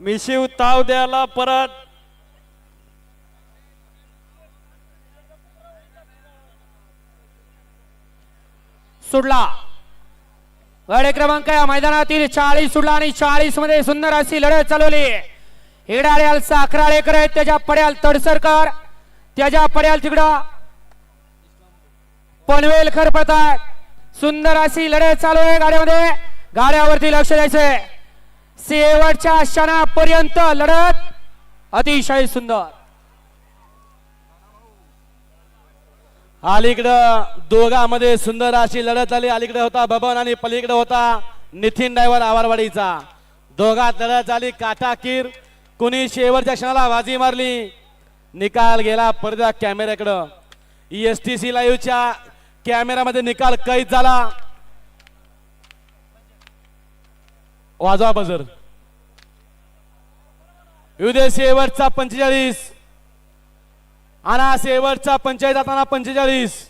मिशिव ताव द्यायला परत. सुडला. गडे क्रमांक या मैदानातील चाळीस सुडला आणि चाळीसमध्ये सुंदर अशी लढत चालवली. हिडाळ्याल साखराळेकर आहेत त्याच्या पड्याल तडसरकर त्याच्या पड्याल तिकडं पनवेलकर पळतात सुंदर अशी लढत चालू आहे गाड्यामध्ये. गाड्यावरती लक्ष द्यायचंय. शेवटच्या क्षणापर्यंत लढत अतिशय सुंदर. अलीकडं दोघांमध्ये सुंदर अशी लढत आली अलीकडे होता बबन आणि पलीकडे होता नितीन डायव्हर आवारवाडीचा. दोघात लढत झाली. काटाकीर कुणी शेवटच्या क्षणाला बाजी मारली? निकाल गेला परत कॅमेऱ्याकडं. एस टी सी लाईव्हच्या कॅमेऱ्यामध्ये निकाल कैद झाला. वाजवा बजर उद्या शेवटचा पंचेचाळीस. आणा शेवटचा पंचायत आता पंचेचाळीस.